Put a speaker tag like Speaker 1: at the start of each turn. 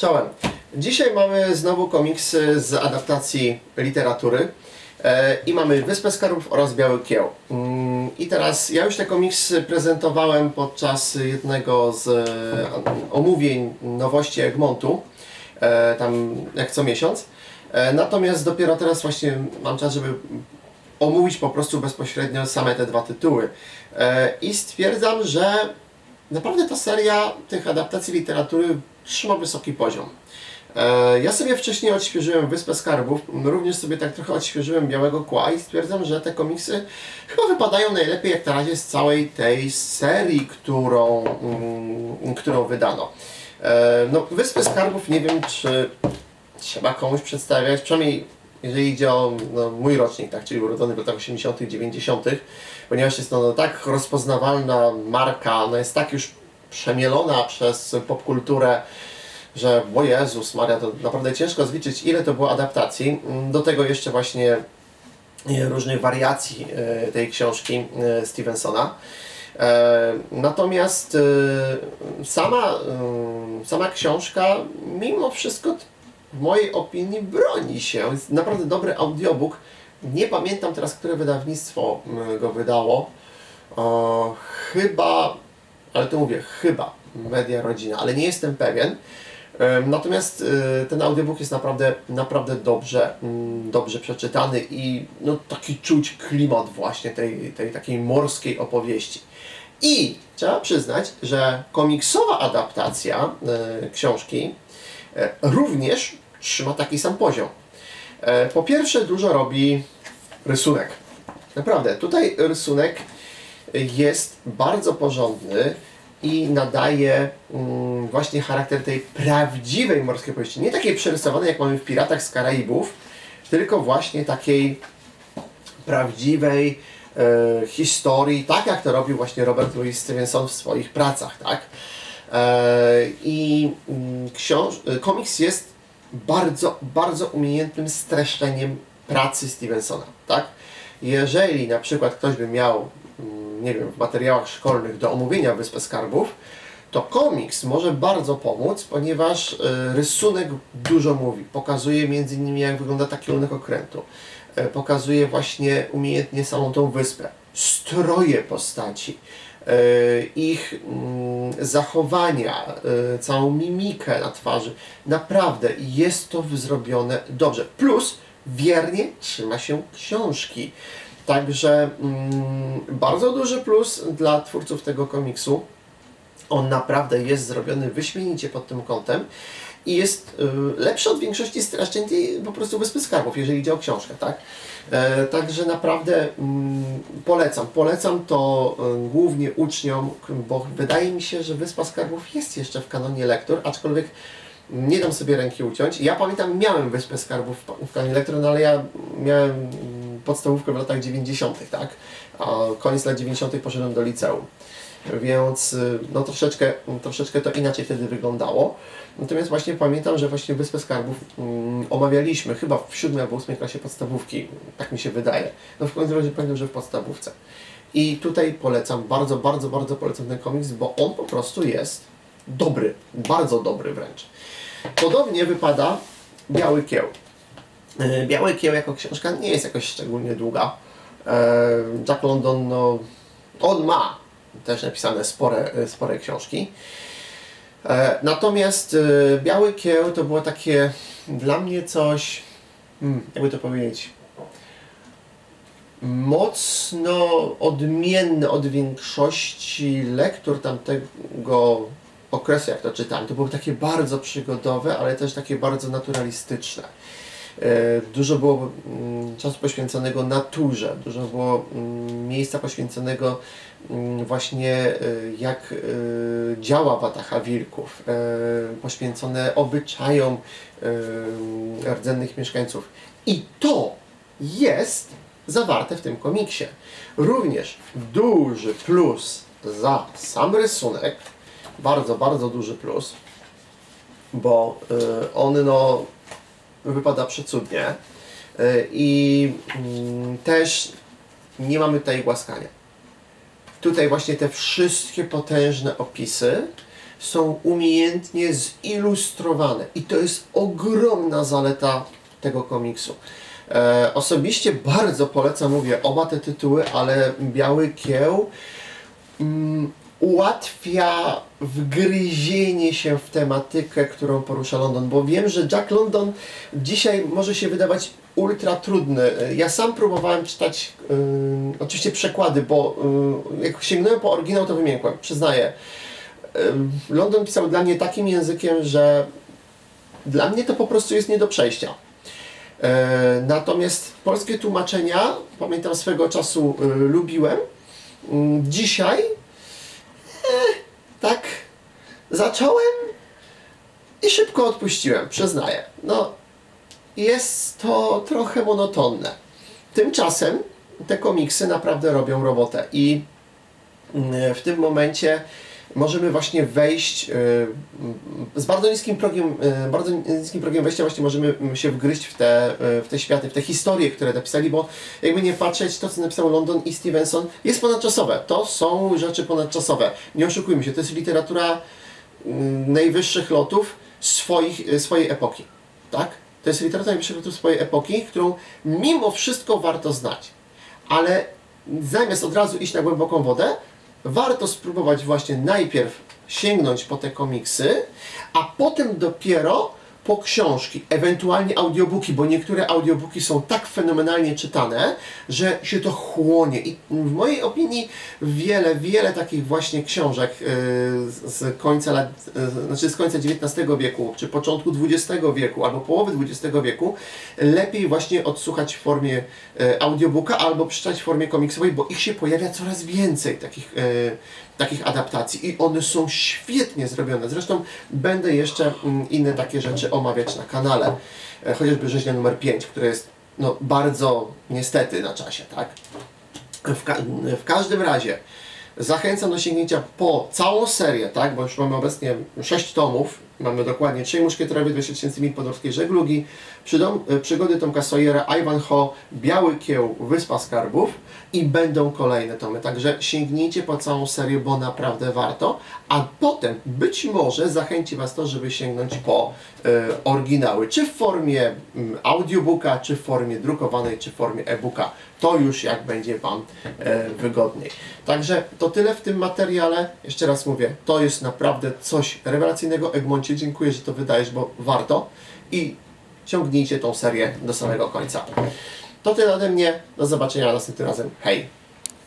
Speaker 1: Czołem. Dzisiaj mamy znowu komiksy z adaptacji literatury. E, I mamy Wyspę Skarbów oraz Biały Kieł. Mm, I teraz ja już te komiksy prezentowałem podczas jednego z e, omówień nowości Egmontu, e, tam jak co miesiąc. Natomiast dopiero teraz właśnie mam czas, żeby omówić po prostu bezpośrednio same te dwa tytuły. I stwierdzam, że naprawdę ta seria tych adaptacji literatury trzyma wysoki poziom. E, Ja sobie wcześniej odświeżyłem Wyspę Skarbów, również sobie tak trochę odświeżyłem Białego Kła i stwierdzam, że te komiksy chyba wypadają najlepiej jak na razie z całej tej serii, którą, mm, którą wydano. E, No, Wyspę Skarbów nie wiem, czy trzeba komuś przedstawiać, przynajmniej jeżeli idzie o no, mój rocznik, tak, czyli urodzony w latach 80., 90., ponieważ jest to no, tak rozpoznawalna marka, ona jest tak już przemielona przez popkulturę, że o Jezus Maria, to naprawdę ciężko zliczyć, ile to było adaptacji. Mm, Do tego jeszcze właśnie e, różnych wariacji e, tej książki e, Stevensona. Natomiast sama, sama książka mimo wszystko w mojej opinii broni się. Jest naprawdę dobry audiobook. Nie pamiętam teraz, które wydawnictwo mm, go wydało. Chyba, ale to mówię, chyba Media Rodzina, ale nie jestem pewien. Natomiast y, ten audiobook jest naprawdę, naprawdę dobrze, mm, dobrze przeczytany i no, taki czuć klimat właśnie tej, tej takiej morskiej opowieści. I trzeba przyznać, że komiksowa adaptacja y, książki e, również trzyma taki sam poziom. E, Po pierwsze, dużo robi rysunek. Naprawdę, tutaj rysunek jest bardzo porządny i nadaje mm, właśnie charakter tej prawdziwej morskiej powieści. Nie takiej przerysowanej, jak mamy w Piratach z Karaibów, tylko właśnie takiej prawdziwej e, historii, tak jak to robił właśnie Robert Louis Stevenson w swoich pracach, tak? E, I mm, książ- e, komiks jest bardzo, bardzo umiejętnym streszczeniem pracy Stevensona, tak? Jeżeli na przykład ktoś by miał, mm, nie wiem, w materiałach szkolnych do omówienia Wyspę Skarbów, to komiks może bardzo pomóc, ponieważ e, rysunek dużo mówi. Pokazuje między innymi jak wygląda taki kierunek okrętu. E, Pokazuje właśnie umiejętnie samą tą wyspę. Stroje postaci, ich mm, zachowania, e, całą mimikę na twarzy. Naprawdę jest to zrobione dobrze. Plus wiernie trzyma się książki. Także mm, bardzo duży plus dla twórców tego komiksu. On naprawdę jest zrobiony wyśmienicie pod tym kątem i jest y, lepszy od większości streszczeń tej po prostu Wyspy Skarbów, jeżeli idzie o książkę, tak? E, także naprawdę mm, polecam. Polecam to y, głównie uczniom, bo wydaje mi się, że Wyspa Skarbów jest jeszcze w kanonie lektur, aczkolwiek nie dam sobie ręki uciąć. Ja pamiętam, miałem Wyspę Skarbów w- w kanonie lektur, no ale ja miałem mm, podstawówkę w latach 90., tak? A koniec lat 90. poszedłem do liceum więc y, no troszeczkę, troszeczkę to inaczej wtedy wyglądało. Natomiast właśnie pamiętam, że właśnie Wyspę Skarbów mm, omawialiśmy chyba w siódmej albo ósmej klasie podstawówki, tak mi się wydaje. No w każdym razie pamiętam, że w podstawówce. I tutaj polecam, bardzo, bardzo, bardzo polecam ten komiks, bo on po prostu jest dobry, bardzo dobry wręcz. Podobnie wypada Biały Kieł. E, Biały Kieł jako książka nie jest jakoś szczególnie długa. E, Jack London, no, on ma też napisane spore, spore książki. E, Natomiast e, Biały Kieł to było takie dla mnie coś, hmm, jakby to powiedzieć, mocno odmienne od większości lektur tamtego okresu, jak to czytałem. To było takie bardzo przygodowe, ale też takie bardzo naturalistyczne. E, Dużo było mm, czasu poświęconego naturze, dużo było mm, miejsca poświęconego mm, właśnie e, jak e, działa watacha wilków, poświęcone obyczajom rdzennych mieszkańców. I to jest zawarte w tym komiksie. Również duży plus za sam rysunek, bardzo, bardzo duży plus, bo on no, wypada przecudnie E, i mm, też nie mamy tutaj głaskania. Tutaj właśnie te wszystkie potężne opisy są umiejętnie zilustrowane i to jest ogromna zaleta tego komiksu. E, osobiście bardzo polecam, mówię, oba te tytuły, ale Biały Kieł mm, ułatwia wgryzienie się w tematykę, którą porusza London, bo wiem, że Jack London dzisiaj może się wydawać ultra trudny. Ja sam próbowałem czytać yy, oczywiście przekłady, bo yy, jak sięgnąłem po oryginał, to wymiękłem, przyznaję. Yy, London pisał dla mnie takim językiem, że dla mnie to po prostu jest nie do przejścia. E, Natomiast polskie tłumaczenia, pamiętam swego czasu y, lubiłem. Mm, Dzisiaj tak zacząłem i szybko odpuściłem, przyznaję. No, jest to trochę monotonne. Tymczasem te komiksy naprawdę robią robotę i mm, w tym momencie możemy właśnie wejść y, z bardzo niskim progiem, y, bardzo niskim progiem wejścia właśnie możemy mm, się wgryźć w te, y, w te światy, w te historie, które napisali, bo jakby nie patrzeć, to co napisał London i Stevenson jest ponadczasowe. To są rzeczy ponadczasowe. Nie oszukujmy się, to jest literatura najwyższych lotów swoich, y, swojej epoki. Tak? To jest literatura najwyższych lotów swojej epoki, którą mimo wszystko warto znać. Ale zamiast od razu iść na głęboką wodę, warto spróbować właśnie najpierw sięgnąć po te komiksy, a potem dopiero po książki, ewentualnie audiobooki, bo niektóre audiobooki są tak fenomenalnie czytane, że się to chłonie. I w mojej opinii wiele, wiele takich właśnie książek yy, z- końca lat, yy, znaczy z końca XIX wieku, czy początku XX wieku, albo połowy XX wieku, lepiej właśnie odsłuchać w formie yy, audiobooka albo przeczytać w formie komiksowej, bo ich się pojawia coraz więcej takich takich adaptacji i one są świetnie zrobione. Zresztą będę jeszcze mm, inne takie rzeczy omawiać na kanale. E, Chociażby rzeźnia numer 5, która jest no, bardzo niestety na czasie, tak? W, ka- w każdym razie zachęcam do sięgnięcia po całą serię, tak? Bo już mamy obecnie 6 tomów. Mamy dokładnie 3 muszkieterowie 20 tysięcy mil podmorskiej żeglugi, przydom, e, przygody Tomka Sawyera, Ivanhoe, Biały Kieł, Wyspa Skarbów i będą kolejne tomy. Także sięgnijcie po całą serię, bo naprawdę warto. A potem być może zachęci Was to, żeby sięgnąć po e, oryginały, czy w formie mm, audiobooka, czy w formie drukowanej, czy w formie e-booka. To już jak będzie Wam e, wygodniej. Także to tyle w tym materiale. Jeszcze raz mówię, to jest naprawdę coś rewelacyjnego. Egmoncie, dziękuję, że to wydajesz, bo warto. I ciągnijcie tą serię do samego końca. To tyle ode mnie. Do zobaczenia następnym razem. Hej!